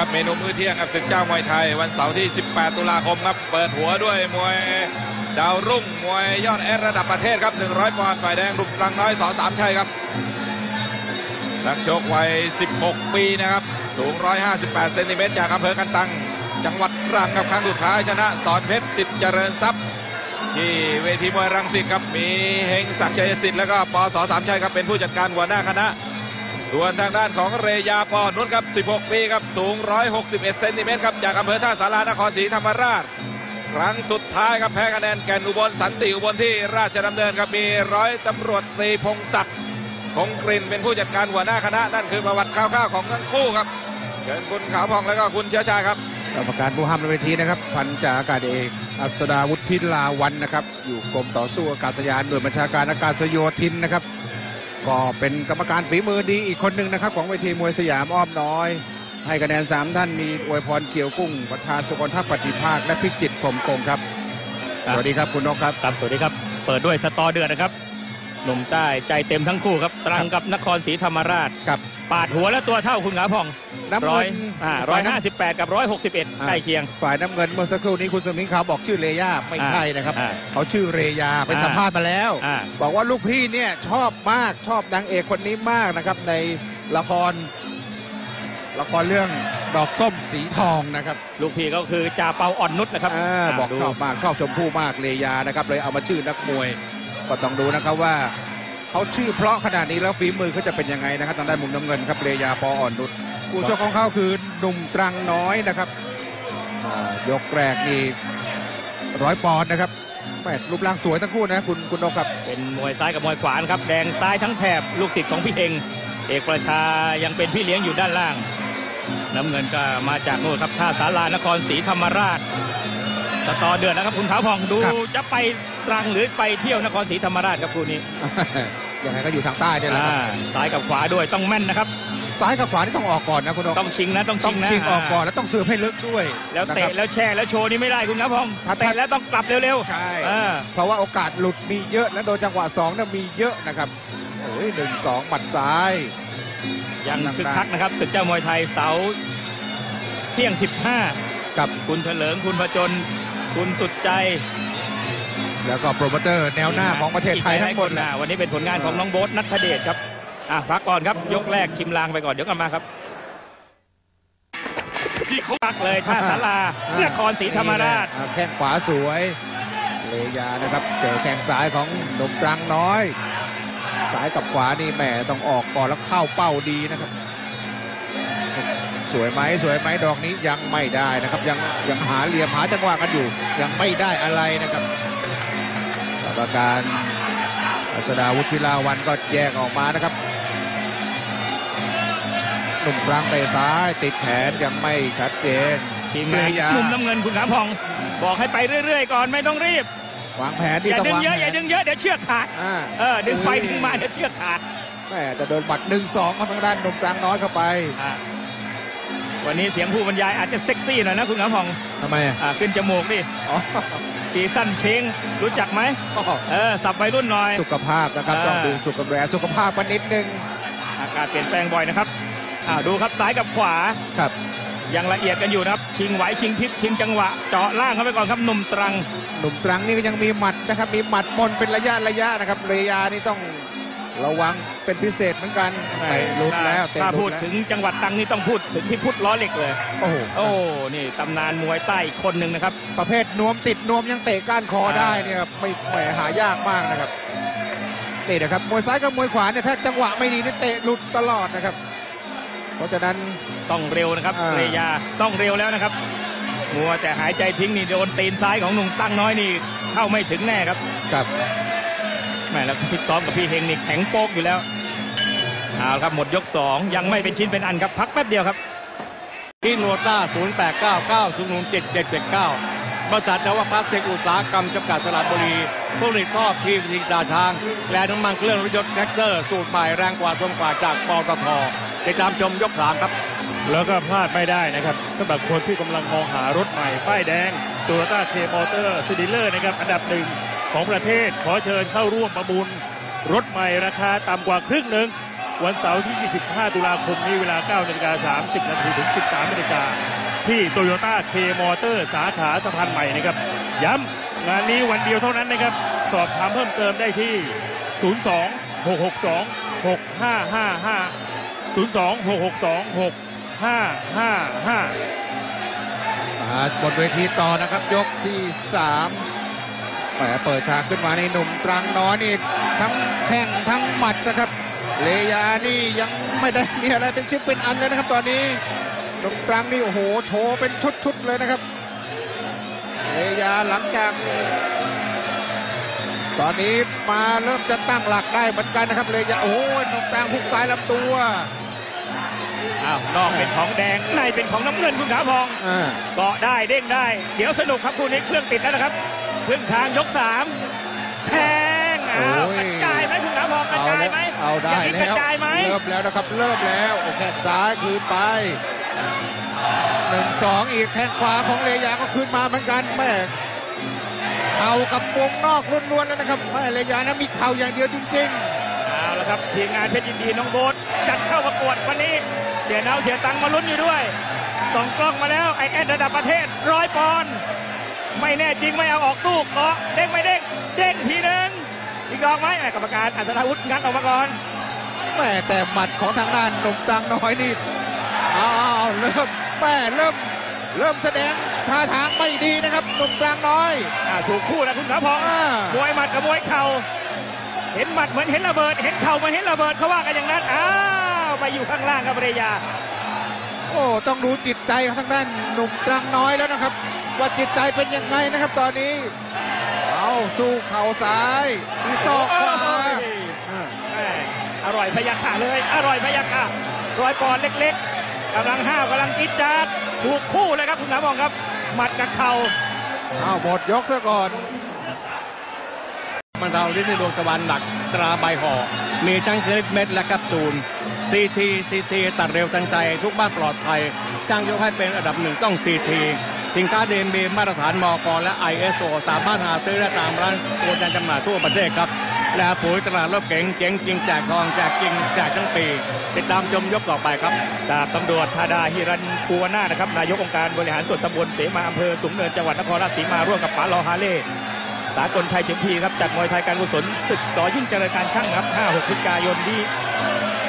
ครับเมนูมื้อเที่ยงกับศึกเจ้ามวยไทย วันเสาร์ที่ 18 ตุลาคมครับ เปิดหัวด้วยมวยดาวรุ่งมวยยอดแอดระดับประเทศครับ 100 ปอนด์ฝ่ายแดงรุปรังน้อยสอสามชัยครับนักชกวัย 16 ปีนะครับ สูง 158 เซนติเมตรจากอำเภอกันตัง จังหวัดตรังกับครั้งสุดท้ายชนะสอนเพชรสิทธิ์เจริญทรัพย์ที่เวทีมวยรังสิตครับมีเฮงศักดิ์ชัยสิทธิ์แล้วก็ปอสอสามชัยครับเป็นผู้จัดการหัวหน้าคณะ ส่วนทางด้านของเรยาปอนุชครับ 16 ปีครับ สูง 161 เซนติเมตรครับ จากอำเภอท่าสารานครศรีธรรมราช ครั้งสุดท้ายครับแพ้คะแนนแก่นอุบลสันติอุบลที่ราชดำเนินครับมีร้อยตำรวจตรีพงศักดิ์คงกลิ่นเป็นผู้จัดการหัวหน้าคณะนั่นคือประวัติคร่าวๆของทั้งคู่ครับ เชิญคุณขาวพองแล้วก็คุณเชื้อชาครับกรรมการผู้ห้ามในเวทีนะครับ พันจ่าอากาศเอกอัศดาวุฒิลาวันนะครับ อยู่กรมต่อสู้อากาศยานหน่วยบัญชาการอากาศโยธินนะครับ ก็เป็นกรรมการฝีมือดีอีกคนหนึ่งนะครับ ของเวทีมวยสยามอ้อมน้อย ให้คะแนนสามท่านมีอวยพรเขียวกุ้งประธานสุกลทัพปฏิภาคและพิจิตรผมกงครับครับ สวัสดีครับคุณนกครับ ครับ สวัสดีครับ เปิดด้วยสตอเดือดนะครับ หนุ่มใต้ใจเต็มทั้งคู่ครับตรังกับนครศรีธรรมราชกับปาดหัวและตัวเท่าคุณขาพองน้ำร้อเงิยนอ่าร้อยห้าสิบแปดกับร้อยหกสิบเอ็ดอ่าใกล้เคียง ฝ่ายน้ำเงินเมื่อสักครู่นี้คุณสมิงขาวบอกชื่อเรย่าไม่ใช่นะครับอ่าเขาชื่อเรยาไปอ่าสัมภาษณ์มาแล้วอ่าบอกว่าลูกพี่เนี่ยชอบมากชอบนางเอกคนนี้มากนะครับ ในละครละครเรื่องดอกส้มสีทองนะครับ ลูกพี่ก็คือจ่าเปาอ่อนนุชนะครับอาบอกดูชอบมากชอบชมพู่มากเลยานะครับ เลยเอามาชื่อนักมวย ก็ต้องดูนะครับว่าเขาชื่อเพราะขนาดนี้แล้วฝีมือเขาจะเป็นยังไงนะครับทางด้านมุมน้ำเงินครับเลยาปออ่อนนุชผู้ชกของเขาคือหนุ่มตรังน้อยนะครับอ่ายกแรกนี่ร้อยปอนด์นะครับแม่รูปร่างสวยทั้งคู่นะคุณคุณนกครับเป็นมวยซ้ายกับมวยขวานะครับแดงซ้ายทั้งแถบลูกศิษย์ของพี่เองเอกประชายังเป็นพี่เลี้ยงอยู่ด้านล่าง น้ำเงินก็มาจากโน่นครับท่าสารานครศรีธรรมราชสตอเดือดนะครับคุณขาวพองดูครับจะไป ตรังหรือไปเที่ยวนครศรีธรรมราชครับคู่นี้ยังไงก็อยู่ทางใต้เนี่ยแหละครับอ่าซ้ายกับขวาด้วยต้องแม่นนะครับซ้ายกับขวานี่ต้องออกก่อนนะคุณนกต้องชิงนะต้องต้ชิองงนะชิงออกก่อนแล้วต้องเสือให้ลึกด้วย แล้วนคเตะรับแล้วแช่แล้วโชว์นี่ไม่ได้คุณครับพองถ้าเตะแล้วต้องกลับเร็วใช่อ่าเพราะว่าโอกาสหลุดมีเยอะและโดนจังหวะสองเนี่ยมีเยอะนะครับโอ้ยหนึ่งสองหมัดซ้ายยังนั่งคึกได้คักนะครับศึกเจ้ามวยไทยเสาร์เที่ยงกับ15คุณเฉลิมคุณพจน คุณสุดใจ แล้วก็โปรโมเตอร์แนวหน้าของประเทศไทยทั้งหมดอีกแหลาละยๆคนนะวันนี้เป็นผลงานของน้องโบ๊ทนัทเดชครับอะพักก่อนครับ ยกแรกชิมลางไปก่อนเดี๋ยวกลับมาครับที่เขาพักเลยท่าสาราอ่านครศรีธรรมราชอ่แข้งขวาสวยเลยานะครับ เจอแข้งซ้ายของหนุ่มตรังน้อยซ้ายกับขวานี่แหมต้องออกก่อนแล้วเข้าเป้าดีนะครับ สวยไหมสวยไหมดอกนี้ยังไม่ได้นะครับ ยังยังหาเหลี่ยมหาจังหวะกันอยู่ ยังไม่ได้อะไรนะครับก รรมการอัศดาวุฒิพิลาวันก็แยกออกมานะครับหนุ่มตรังเตะซ้ายติดแขนยังไม่ชัดเจนทีมงานเลยามุมน้ำเงินคุณขาพอง บอกให้ไปเรื่อยๆ ก่อนไม่ต้องรีบวางแผนดีอย่าต้องดึงวางเยอะแผอย่านดึงเยอะเดี๋ยวเชือกขาดอ่าเออดึงไปดึงมาเดี๋ยวเชือกขาดแม่จะโดนบัตรหนึ่งสองทางด้านหนุ่มกลางน้อยเข้าไปอะวันนี้เสียงผู้บรรยายอาจจะเซ็กซี่หน่อยนะคุณขาพองทำไมอะอะขึ้นจมูกดิ อ๋อซีซั่นเชงรู้จักไหมเออสับไปรุ่นหน่อย สุขภาพนะครับอ่าต้องดูสุขภาพสุขภาพกันนิดนึง อากาศเปลี่ยนแปลงบ่อยนะครับอ่าดูครับซ้ายกับขวาครับยังละเอียดกันอยู่นะครับ ชิงไหวชิงพลิกชิงจังหวะ เจาะล่างเข้าไปก่อนครับหนุ่มตรัง หนุ่มตรังนี่ก็ยังมีหมัดนะครับ มีหมัดบนเป็นระยะระยะนะครับเรยานี่ต้อง ระวังเป็นพิเศษเหมือนกันเตะหลุดแล้วเตะถ้าหลุพูดดแล้วถึงจังหวัดตรังนี่ต้องพูดถึงพี่พุทธล้อเหล็กเลย โอ้โหโอ้นี่ตำนานมวยใต้อีกคนหนึ่งนะครับ ประเภทนวมติดนวมยังเตะก้านคอได้เนี่ยไม่แหมหายากมากนะครับนี่นะครับมวยซ้ายกับมวยขวาเนี่ยถ้าจังหวะไม่ดีนี่เตะหลุดตลอดนะครับ เพราะฉะนั้นต้องเร็วนะครับอ่าเรยาต้องเร็วแล้วนะครับมัวแต่หายใจทิ้งนี่โดนตีนซ้ายของหนุ่มตั้งน้อยนี่เข้าไม่ถึงแน่ครับกับ แหม่แล้วพี่ซ้อมกับพี่เฮงนี่แข็งโป๊กอยู่แล้วเอาละครับหมดยกสองยังไม่เป็นชิ้นเป็นอันครับพักแป๊บเดียวครับ ที่โนต้า0 8 9 9 0 0 7 7 7 9 บริษัทนวพลาสติกอุตสาหกรรมจำกัดสระบุรีผู้ผลิตท่อพีวีซีดาช้าง และน้ำมันเครื่องรถยนต์แท็กเตอร์ สูตรใหม่แรงกว่าทนกว่าจากปตทติดตามชมยกสามครับ แล้วก็พลาดไม่ได้นะครับสำหรับคนที่กำลังมองหารถใหม่ป้ายแดงโตโยต้าเทมอเตอร์ซิดิเลอร์นะครับอันดับหนึ่ง ของประเทศขอเชิญเข้าร่วมประมูล รถใหม่ราคาต่ำกว่าครึ่งหนึ่ง วันเสาร์ที่ 25 ตุลาคมนี้เวลา 9นาฬิกา30 นาทีถึง 13นาฬิกาที่โตโยต้าเคมอเตอร์สาขาสะพานใหม่นะครับ ย้ำงานนี้วันเดียวเท่านั้นนะครับ สอบถามเพิ่มเติมได้ที่ 02 662 6555 02 662 6555มาบนเวทีต่อนะครับ ยกที่สาม แหมเปิดฉากขึ้นมาในหนุ่มตรังน้อยนี่ทั้งแข้งทั้งหมัดนะครับ เลยานี่ยังไม่ได้มีอะไรเป็นชิ้นเป็นอันเลยนะครับ ตอนนี้หนุ่มตรังนี่โอ้โหโชว์เป็นชุดๆเลยนะครับ เลยาหลังจากตอนนี้มาเริ่มจะตั้งหลักได้เหมือนกันนะครับเลยาโอ้โหหนุ่มตรังหุกซ้ายลำตัวอ้าวนอกเป็นของแดงในเป็นของน้ำเงินคุณขาพองอ่าเกาะได้เด้งได้ เดี๋ยวสนุกครับคู่นี้เครื่องติดแล้วนะครับ ครึ่งทางยกสามแทงอ้าวโอ้กยระจายไหมคุณขาพองกระเอาจายแล้วไหมเอาได้ย่งนี้กแล้ระวจายไหมเริ่มแล้วนะครับเริ่มแล้วโอแข้งซ้ายคืนไปหนึ่งสองอีกแข้งขวาของเลยาก็ขึ้นมาเหมือนกันแม่เข่ากับวงนอกล้วนๆแล้วนะครับแม่เลยานะมีเข่าอย่างเดียวจริงเอาละครับทีมงานเพชรยินดีน้องโบ๊ทจัดเข้าประกวดวันนี้เดี๋ยวเอาเสียตังค์มาลุ้นอยู่ด้วยส่องกล้องมาแล้วไอแอนระดับประเทศร้อยปอนด์ ไม่แน่จริงไม่เอาออกตู้เกาะเด้งไม่เด้งเด้งทีหนึ่งอีกดอกไหมแหม่กรรมการอัศนาวุฒิงัดออกมาก่อนๆแม่แต่หมัดของทางด้านหนุ่มตังน้อยนี่เอาเอาเอาเริ่มแม่เริ่ม เริ่มแสดงท่าทางไม่ดีนะครับหนุ่มกลางน้อยอ่าถูกคู่นะคุณขาพองอ่ามวยหมัดกับมวยเข่าเห็นหมัดเหมือนเห็นระเบิด เห็นเข่าเหมือนเห็นระเบิดเขาว่ากันอย่างนั้นอ้าวไปอยู่ข้างล่างครับภรรยา โอ้ต้องดูจิตใจของทางด้านหนุ่มกลางน้อยแล้วนะครับ ว่าจิตใจเป็นยังไงนะครับตอนนี้ เอาสู้เข่าซ้ายมีศอกขวาโอ้ยอ่าแม่อร่อยพยักค่ะเลย อร่อยพยักค่ะร้อยปอนด์เล็กๆกำลังห้าวกำลังกิดจาดถูกคู่เลยครับคุณขาพองครับ หมัดกับเข่าเอาหมดยกซะก่อน มันเราที่ดวงตะวันหลักตราใบห่อมีทั้งชนิดเม็ดและแคปซูลซีทีซีทีตัดเร็วทันใจทุกบ้านปลอดภัยจ้างยกให้เป็นอันดับหนึ่งต้องซีที สินค้าเดนบีมาตรฐานมอกและ ISO สามารถหาซื้อได้ตามร้านตัวแทนจำหน่ายทั่วประเทศครับ และปุ๋ยตลาดรถเก๋งเจ๋งจริงแจกทองแจกจริงแจกทั้งปี ติดตามชมยกต่อไปครับดาบตำรวจธาดาฮิรันภูวนานะครับนายกองค์การบริหารส่วนตำบลเสมาอำเภอสูงเนินจังหวัดนครราชสีมาร่วมกับป๋าลอฮาเล่สากลไทยเฉมพีครับจัดมวยไทยการกุศลศึกต่อยิ่งเจริญการช่างครับ 5-6พฤศจิกายนที่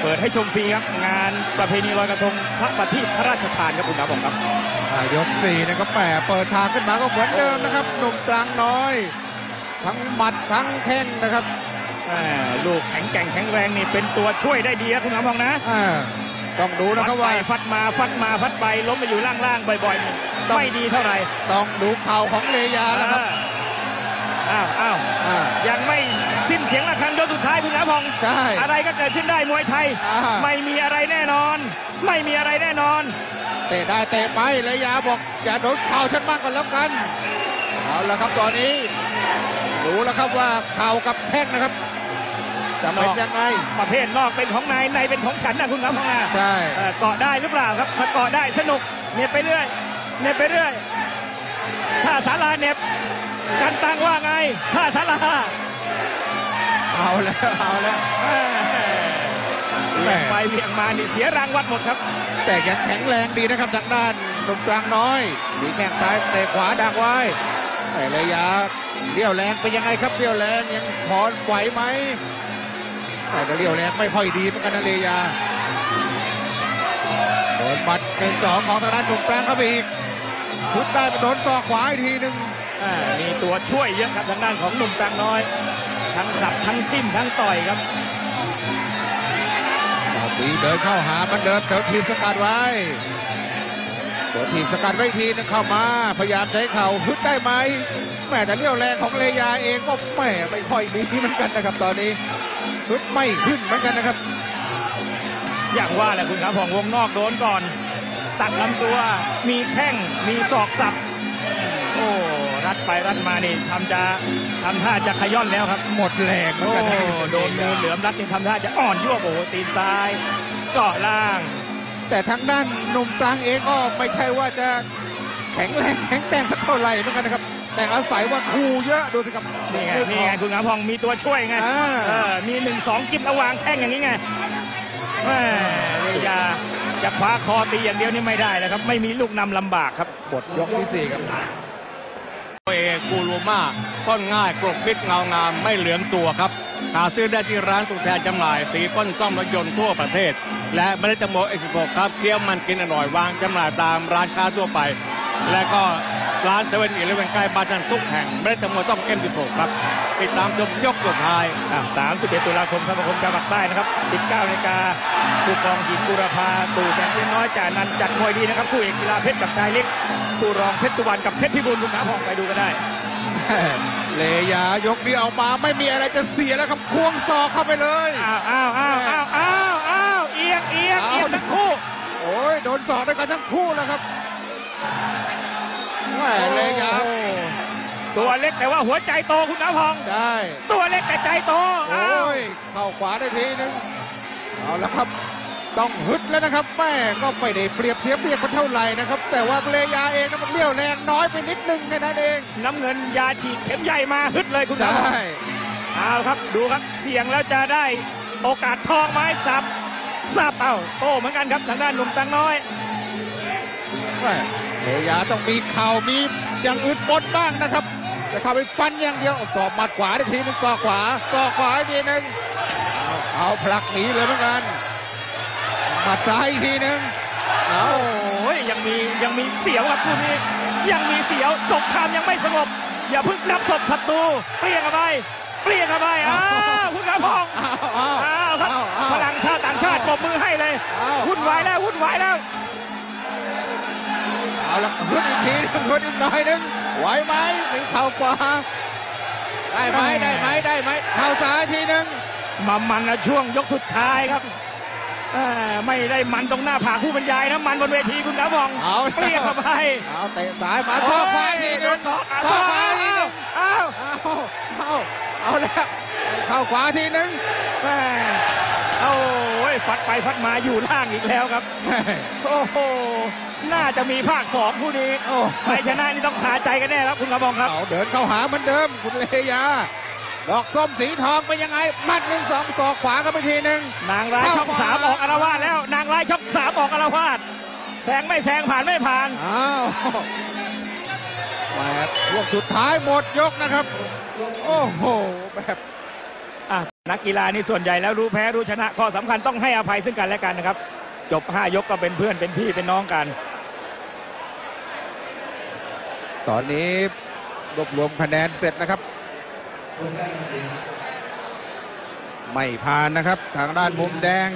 เปิดให้ชมฟรีครับ งานประเพณีลอยกระทงพระประทีปพระราชทานครับคุณดาบอกครับ ยกสี่นะครับแหมเปิดฉากขึ้นมาก็เหมือนเดิมนะครับหนุ่มกลางน้อย ทั้งหมัดทั้งแข้งนะครับแม่ลูกแข็งแกร่งแข็งแรงนี่เป็นตัวช่วยได้ดีนะคุณน้ำพองนะอ่าต้องดูนะฟัครับดไปว่าฟัดมาฟัดมาฟัดไปล้มไปอยู่ล่างๆบ่อยๆนี่ต้องไม่ดีเท่าไหร่ต้องดูเข่าของเลยาแล้วครับอ้าวอ้าวอ่ายังไม่สิ้นเสียงระฆังยกสุดท้ายคุณน้ำพองใช่อะไรก็เกิดขึ้นได้มวยไทยอ่าไม่มีอะไรแน่นอน ไม่มีอะไรแน่นอน เตะได้เตะไปเลยยาบอกอย่าโดนเข่าฉันมากกันแล้วกันเอาละครับตอนนี้ดูแล้วครับว่าเข่ากับแข้งนะครับจะเป็นยังไงประเภทนอกเป็นของนายในเป็นของฉันนะคุณน้ำพองนะใช่เอ่อเกาะได้หรือเปล่าครับมาเกาะได้สนุกเน็บไปเรื่อยเน็บไปเรื่อยถ้าสาราเน็บกันตังว่าไงถ้าสาราเอาแล้วเอาแล้วแม่ เวียงไปเวียงมานี่เสียรางวัลหมดครับ แต่ยังแข็งแรงดีนะครับทางด้านหนุ่มกลางน้อยมีแข้งซ้ายเตะขวาดักไว้แต่ระยะเรี่ยวแรงเป็นยังไงครับเรี่ยวแรงยังพอไหวไหมแต่ก็เรี่ยวแรงไม่ค่อยดีเหมือนกันนะเลยาโดนบัดหนึ่งสองของทางด้านหนุ่มกลางเข้าไปอีกทุบได้ไปโดนศอกขวาอีกทีหนึ่งอ่ามีตัวช่วยเยอะครับทางด้านของหนุ่มกลางน้อย ทั้งสับทั้งจิ้มทั้งต่อยครับ สีเดินเข้าหามันเดิมเดี๋ยวทีมสกัดไว้เดี๋ยวทีมสกัดไว้ทีนึงเข้ามาพยายามใช้เข่าฮึดได้ไหมแม่แต่เรี่ยวแรงของเลยาเองก็แม่ไม่ค่อยดีเหมือนกันนะครับ ตอนนี้ฮึดไม่ขึ้นเหมือนกันนะครับ อย่างว่าแหละคุณครับของวงนอกโดนก่อน ตัดลำตัวมีแข้งมีศอกสับโอ้ รัดไปรัดมานี่ทำจะทำท่าจะขย้อนแล้วครับ หมดแรงเหมือนโอ้กันนะโดนมูลเหลือมรัดนี่ทำท่าจะอ่อนยั่วโอ้โหตีนซ้ายเกาะล่าง แต่ทางด้านหนุ่มกลางเองก็ไม่ใช่ว่าจะแข็งแรงแข็งแกร่งสักเท่าไหร่เหมือนกันนะครับ แต่อาศัยว่าคู่เยอะดูสิครับนี่ไงนี่ไงคุณครับพองมีตัวช่วยไงอ่าเออมีหนึ่งสองกิบระหวางแท่งอย่างนี้ไงแม่เลยาจะคว้าคอตีอย่างเดียวนี่ไม่ได้นะครับ ไม่มีลูกนำลำบากครับบทยกที่สี่ครับ เอกูรูมาต้นง่ายกรบมิดเงางามไม่เหลืองตัวครับ หาซื้อได้ที่ร้านตัวแทนจำหน่ายสีป้นซ่อมรถยนต์ทั่วประเทศ และเมล็ดแตะโมเอ็กซ์โครับเคี้ยวมันกินอร่อยวางจำหน่ายตามร้านค้าทั่วไป และก็ ร้านเซเว่นอีเลฟเว่นใกล้บ้านท่านทุกแห่งเมล็ดแตงโมต้องเอ็มดิโครับ ติดตามชมยกสุดท้ายอะ31ตุลาคมสมาคมจังหวัดใต้นะครับ19นาฬิกาผู้กองหญิงบุรพาตู่แสงเทียนน้อยจ่านันท์จัดมวยดีนะครับคู่เอกกีฬาเพชรกับชายเล็กคู่รองเพชรสุวรรณกับเพชรพิบูลคุณขาพองไปดูกันได้เลยายกนี้เอามาไม่มีอะไรจะเสียแล้วครับควงศอกเข้าไปเลยอ้าวอ้าวอ้าวอ้าวอ้าวอ้าวเอียงเอียงเอียงทั้งคู่ โอ้ยโดนศอกด้วยกันทั้งคู่แล้วครับ แหม่เลยาโอ้ตัวเล็กแต่ว่าหัวใจโตคุณขาพองได้ตัวเล็กแต่ใจโตโอ้อ้าวยเข้าขวาได้ทีนึงเอาละครับต้องฮึดแล้วนะครับแม่ก็ไม่ได้เปรียบเทียบเรียกกันเท่าไหร่นะครับ แต่ว่าเลยาเองนะมันเลี้ยวแรงน้อยไปนิดนึงแค่นั้นเอง น้ำเงินยาฉีดเข็มใหญ่มาฮึดเลยคุณขาใช่พองเอาครับดูครับเสี่ยงแล้วจะได้โอกาสทองไหม้สับสับเอ้าโต้เหมือนกันครับทางด้านหนุ่มตังน้อย แม่เลยาต้องมีเข่ามีอย่างอื่นปนบ้างนะครับจะเข้าไปฟันอย่างเดียวสอบหมัดขวาได้ทีนึงศอกขวาศอกขวาอีกทีนึงเอาเอาผลักหนีเลยเหมือนกันหมัดซ้ายอีกทีนึงเอาโอ้ยยังมียังมีเสียวครับคู่นี้ยังมีเสียวสงครามยังไม่สงบอย่าเพิ่งนับศพศัตรูเปรี้ยงเข้าไปเปรี้ยงเข้าไปอ้าวคุณกระพองเอาเอาอ้าวครับเอาเอาพลังชาติต่างชาติปรบมือให้เลยเอาวุ่นวายแล้ววุ่นวายแล้วเอา ละฮึดอีกทีนึงฮึดอีกหน่อยนึงไหวไหมมีเข่าขวาได้ไหมได้ไหมได้ไหมเข่าซ้ายทีนึงมามันนะช่วงยกสุดท้ายครับเอ่อไม่ได้มันตรงหน้าผากผู้บรรยายนะมันบนเวทีคุณกระพองเอาเปรี้ยงเข้าไปเอาเตะซ้ายมาศอกขวาทีนึงศอกศอกขวาทีนึงอ้าวเอาเอาเอาแล้วเข้าขวาทีนึงแม่โอ้ย ฟัดไปฟัดมาอยู่ล่างอีกแล้วครับแม่โอ้โห น่าจะมีภาคสองคู่นี้โอ้ใครชนะนี่ต้องขาใจกันแน่ครับคุณกระบองครับเอาเดินเข้าหาเหมือนเดิมคุณเลยาดอกส้มสีทองเป็นยังไง มัดหนึ่งสองศอกขวากันไปทีหนึ่งนางร้ายช่องสามออกอารวาสแล้ว นางร้ายช่องสามออกอารวาสแซงไม่แซงผ่านไม่ผ่าน อ้าวแหมพวกสุดท้ายหมดยกนะครับ โอ้โห แบบอะ นักกีฬานี่ส่วนใหญ่แล้วรู้แพ้รู้ชนะข้อสำคัญต้องให้อภัยซึ่งกันและกันนะครับ จบห้ายกก็เป็นเพื่อนเป็นพี่เป็นน้องกัน ตอนนี้รวบรวมคะแนนเสร็จนะครับ ไม่ผ่านนะครับ ทางด้านมุมแดง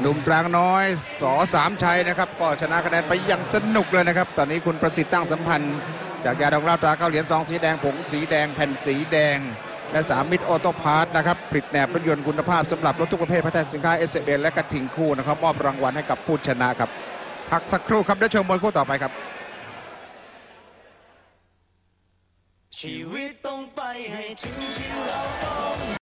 หนุ่มตรางน้อยสอสามชัยนะครับ ก็ชนะคะแนนไปอย่างสนุกเลยนะครับ ตอนนี้คุณประสิทธิ์ตั้งสัมพันธ์ จากยาดองเหล้าตราเก้าเหรียญซองสีแดงผงสีแดงแผ่นสีแดง และสามมิตรออโต้พาร์ทนะครับผลิตแหนบรถยนต์คุณภาพสำหรับรถทุกประเภทพัฒนาสินค้าเอสเและกระถิ่งคู่นะครับมอบรางวัลให้กับผู้ชนะครับพักสักครู่ครับเดี๋ยวชมมวยคู่ต่อไปครับ ชีวิตต้องไปให้ถึงที่เราต้อง